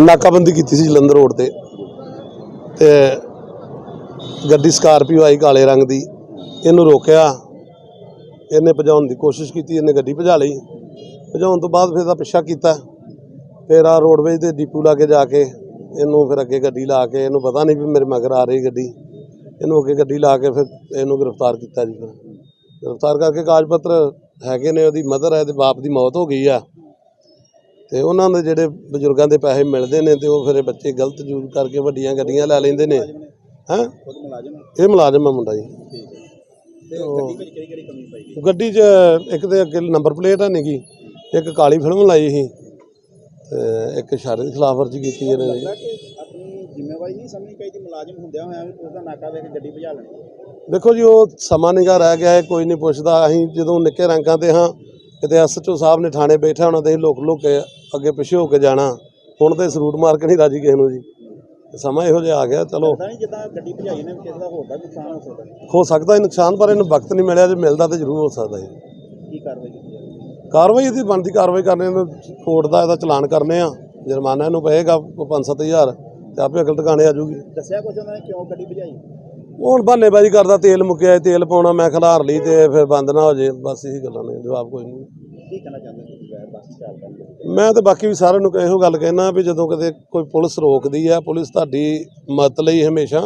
ਨਾਕਾਬੰਦੀ ਕੀਤੀ ਸੀ ਜਲੰਧਰ ਰੋਡ ਤੇ। ਤੇ ਗੱਡੀ ਸਕਾਰਪੀਓ ਆਈ ਕਾਲੇ ਰੰਗ ਦੀ। ਇਹਨੂੰ ਰੋਕਿਆ। ਇਹਨੇ ਭਜਾਉਣ ਦੀ ਕੋਸ਼ਿਸ਼ ਕੀਤੀ, ਇਹਨੇ ਗੱਡੀ ਭਜਾ ਲਈ। ਭਜਾਉਣ ਤੋਂ ਬਾਅਦ ਫਿਰ ਇਹਦਾ ਪਿੱਛਾ ਕੀਤਾ। ਫਿਰ ਆ ਰੋਡਵੇਜ ਦੇ ਡਿਪੂ ਲਾ ਕੇ ਜਾ ਕੇ ਇਹਨੂੰ ਫਿਰ ਅੱਗੇ ਗੱਡੀ ਲਾ ਕੇ, ਇਹਨੂੰ ਪਤਾ ਨਹੀਂ ਵੀ ਮੇਰੇ ਮਗਰ ਆ ਰਹੀ ਗੱਡੀ। ਇਹਨੂੰ ਅੱਗੇ ਗੱਡੀ ਲਾ ਕੇ ਫਿਰ ਇਹਨੂੰ ਗ੍ਰਿਫਤਾਰ ਕੀਤਾ ਜੀ ਫਿਰ। ਗ੍ਰਿਫਤਾਰ ਕਰਕੇ ਕਾਗਜ਼ ਪੱਤਰ ਹੈਗੇ ਨੇ, ਉਹਦੀ ਮਦਰ ਹੈ ਤੇ ਬਾਪ ਦੀ ਮੌਤ ਹੋ ਗਈ ਆ। ਤੇ ਉਹਨਾਂ ਦੇ ਜਿਹੜੇ ਬਜ਼ੁਰਗਾਂ ਦੇ ਪੈਸੇ ਮਿਲਦੇ ਨੇ ਤੇ ਉਹ ਫਿਰ ਬੱਚੇ ਗਲਤ ਯੂਜ਼ ਕਰਕੇ ਵੱਡੀਆਂ ਗੱਡੀਆਂ ਲੈ ਲੈਂਦੇ ਨੇ। ਹੈਂ? ਇਹ ਮੁਲਾਜ਼ਮ ਆ ਮੁੰਡਾ ਜੀ। ਗੱਡੀ ਵਿੱਚ ਕਿਹੜੀ ਕਿਹੜੀ ਕਮੀ ਪਾਈ ਗਈ? ਗੱਡੀ 'ਚ ਇੱਕ ਤੇ ਅੱਗੇ ਨੰਬਰ ਪਲੇਟ ਹੈ ਨਹੀਂਗੀ ਇੱਕ ਕਾਲੀ ਫਿਲਮ ਲਾਈ ਸੀ ਤੇ ਇੱਕ ਦੀ ਖਿਲਾਫਵਰਜੀ ਕੀਤੀ ਇਹਨਾਂ ਜ਼ਿੰਮੇਵਾਰੀ ਨਹੀਂ ਸਮਝਣੀ ਚਾਹੀਦੀ ਮੁਲਾਜ਼ਮ ਹੁੰਦਿਆਂ ਹੋਇਆਂ ਵੀ ਉਹਦਾ ਨਾਕਾ ਵੇਖ ਕੇ ਗੱਡੀ ਭਜਾ ਲੈਣੀ। ਦੇਖੋ ਜੀ ਉਹ ਸਮਾਂ ਨਿਗਾ ਰਹਿ ਗਿਆ ਹੈ ਕੋਈ ਨਹੀਂ ਪੁੱਛਦਾ ਅਸੀਂ ਜਦੋਂ ਨਿੱਕੇ ਰੰਗਾਂ ਤੇ ਹਾਂ ਕਿਤੇ ਐਸਐਚਓ ਸਾਹਿਬ ਨੇ ਥਾਣੇ ਬੈਠਾ ਤੇ ਅਸੀਂ ਲੁਕ ਲੁਕ ਕੇ ਅੱਗੇ ਪਿੱਛੇ ਹੋ ਕੇ ਜਾਣਾ ਹੁਣ ਤੇ ਸਰੂਟ ਮਾਰ ਕੇ ਨਹੀਂ ਰਾਜੀ ਕਿਸੇ ਨੂੰ ਜੀ। ਸਮਾਂ ਇਹੋ ਜਿਹਾ ਆ ਗਿਆ ਚਲੋ। ਪਤਾ ਨਹੀਂ ਜਿੱਦਾਂ ਗੱਡੀ ਭਜਾਈ ਨੇ ਕਿਸੇ ਦਾ ਹੋਰ ਦਾ ਵੀ ਨੁਕਸਾਨ ਹੋ ਸਕਦਾ। ਹੋ ਸਕਦਾ ਹੈ ਨੁਕਸਾਨ ਪਰ ਇਹਨੂੰ ਵਕਤ ਨਹੀਂ ਮਿਲਿਆ ਜੇ ਮਿਲਦਾ ਤੇ ਜ਼ਰੂਰ ਹੋ ਸਕਦਾ ਹੈ ਕੀ ਕਾਰਵਾਈ ਕੀਤੀ ਜਾਵੇ? ਕਾਰਵਾਈ ਇਹਦੀ ਬਣਦੀ ਕਾਰਵਾਈ ਕਰਨੇ ਨੂੰ ਕੋਰਟ ਦਾ ਇਹਦਾ ਚਲਾਨ ਕਰਨੇ ਆ। ਜੁਰਮਾਨਾ ਇਹਨੂੰ ਪਏਗਾ ਕੋਈ 5-7000 ਤੇ ਆਪੇ ਅਕਲ ਟਿਕਾਣੇ ਆ ਜੂਗੀ ਦੱਸਿਆ ਕੁਝ ਉਹਨਾਂ ਨੇ ਕਿਉਂ ਗੱਡੀ ਭਜਾਈ? ਹੁਣ ਬਹਾਨੇਬਾਜ਼ੀ ਕਰਦਾ ਤੇਲ ਮੁੱਕਿਆ ਤੇਲ ਪਾਉਣਾ ਮੈਂ ਖਿਲਾਰ ਲਈ ਤੇ ਫਿਰ ਬੰਦ ਨਾ ਹੋ ਜੇ ਬਸ ਇਹੀ ਗੱਲਾਂ ਨੇ ਜਵਾਬ ਕੋਈ ਨਹੀਂ। ਕੀ ਕਹਿਣਾ ਚਾਹੁੰਦੇ ਤੁਸੀਂ ਬੱਸ ਚਾਲਕਾਂ ਮੈਂ ਤੇ ਬਾਕੀ ਵੀ ਸਾਰਿਆਂ ਨੂੰ ਇਹੋ ਗੱਲ ਕਹਿਣਾ ਵੀ ਜਦੋਂ ਕਿਤੇ ਕੋਈ ਪੁਲਿਸ ਰੋਕਦੀ ਆ ਪੁਲਿਸ ਤੁਹਾਡੀ ਮਦਦ ਲਈ ਹਮੇਸ਼ਾ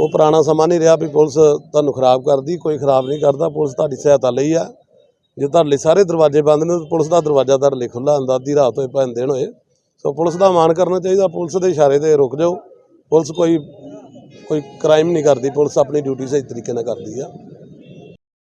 ਉਹ ਪੁਰਾਣਾ ਸਮਾਂ ਨਹੀਂ ਰਿਹਾ ਵੀ ਪੁਲਿਸ ਤੁਹਾਨੂੰ ਖਰਾਬ ਕਰਦੀ ਕੋਈ ਖਰਾਬ ਨਹੀਂ ਕਰਦਾ ਪੁਲਿਸ ਤੁਹਾਡੀ ਸਹਾਇਤਾ ਲਈ ਆ। ਜੇ ਤੁਹਾਡੇ ਲਈ ਸਾਰੇ ਦਰਵਾਜ਼ੇ ਬੰਦ ਨੇ ਪੁਲਿਸ ਦਾ ਦਰਵਾਜ਼ਾ ਤੁਹਾਡੇ ਲਈ ਖੁੱਲਾ ਹੁੰਦਾ ਅੱਧੀ ਰਾਤ ਹੋਏ ਭਾਵੇਂ ਦਿਨ ਹੋਏ। ਸੋ ਪੁਲਿਸ ਦਾ ਮਾਣ ਕਰਨਾ ਚਾਹੀਦਾ ਪੁਲਿਸ ਦੇ ਇਸ਼ਾਰੇ ਤੇ ਰੁਕ ਜਾਓ। ਪੁਲਿਸ ਕੋਈ ਕੋਈ ਕ੍ਰਾਈਮ ਨਹੀਂ ਕਰਦੀ ਪੁਲਿਸ ਆਪਣੀ ਡਿਊਟੀ ਸਹੀ ਤਰੀਕੇ ਨਾਲ ਕਰਦੀ ਆ।